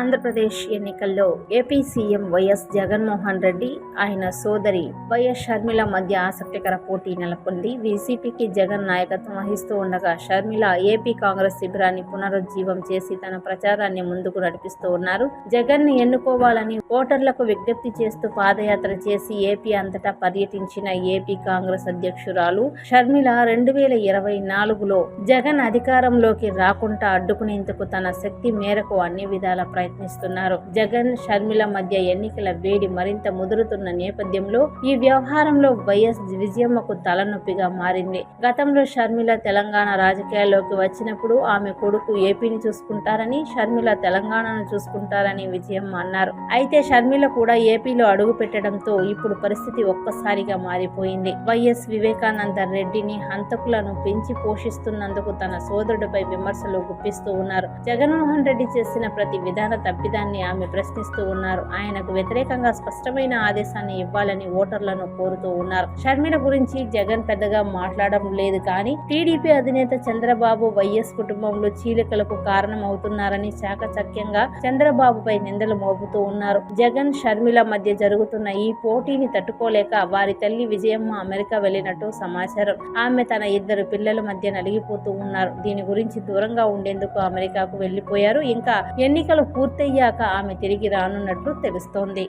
ఆంధ్రప్రదేశ్ ఎన్నికల్లో AP CM YS Jaganmohan Reddy ఆయన సోదరి వైఎస్ షర్మిల మధ్య ఆసక్తికర పోటీ నెలకొంది. వైసీపీకి జగన్ నాయకత్వం వహిస్తూ ఉండగా షర్మిల ఏపీ కాంగ్రెస్ శిబిరాన్ని పునరుజ్జీవం చేసి తన ప్రచారాన్ని ముందుకు నడిపిస్తూ ఉన్నారు. జగన్ని ఎన్నుకోవాలని ఓటర్లకు విజ్ఞప్తి చేస్తూ పాదయాత్ర చేసి ఏపీ అంతటా పర్యటించిన ఏపీ కాంగ్రెస్ అధ్యక్షురాలు షర్మిల రెండు వేల ఇరవై నాలుగులో జగన్ అధికారంలోకి రాకుండా అడ్డుకునేందుకు తన శక్తి మేరకు అన్ని విధాల ప్రయత్నం ప్రయత్నిస్తున్నారు. జగన్ షర్మిల మధ్య ఎన్నికల వేడి మరింత ముదురుతున్న నేపథ్యంలో ఈ వ్యవహారంలో వైఎస్ విజయమ్మకు తలనొప్పిగా మారింది. గతంలో షర్మిల తెలంగాణ రాజకీయాల్లోకి వచ్చినప్పుడు ఆమె కొడుకు ఏపీని చూసుకుంటారని షర్మిల తెలంగాణను చూసుకుంటారని విజయమ్మ అన్నారు. అయితే షర్మిల కూడా ఏపీలో అడుగు పెట్టడంతో ఇప్పుడు పరిస్థితి ఒక్కసారిగా మారిపోయింది. వైఎస్ వివేకానంద రెడ్డిని హంతకులను పెంచి పోషిస్తున్నందుకు తన సోదరుడిపై విమర్శలు గుప్పిస్తూ ఉన్నారు. జగన్మోహన్ రెడ్డి చేసిన ప్రతి విధాన తప్పిదాన్ని ఆమె ప్రశ్నిస్తూ ఉన్నారు. ఆయనకు వ్యతిరేకంగా స్పష్టమైన ఆదేశాన్ని ఇవ్వాలని ఓటర్లను కోరుతూ ఉన్నారు. షర్మిల గురించి జగన్ పెద్దగా మాట్లాడడం లేదు కానీ టీడీపీ అధినేత చంద్రబాబు వైఎస్ కుటుంబంలో చీలికలకు కారణమవుతున్నారని చాకచక్యంగా చంద్రబాబుపై నిందలు మోపుతూ ఉన్నారు. జగన్ షర్మిల మధ్య జరుగుతున్న ఈ పోటీని తట్టుకోలేక వారి తల్లి విజయమ్మ అమెరికా వెళ్ళినట్టు సమాచారం. ఆమె తన ఇద్దరు పిల్లల మధ్య నలిగిపోతూ ఉన్నారు. దీని గురించి దూరంగా ఉండేందుకు అమెరికాకు వెళ్ళిపోయారు ఇంకా ఎన్నికలు పూర్తయ్యాక ఆమె తిరిగి రానున్నట్లు తెలుస్తోంది.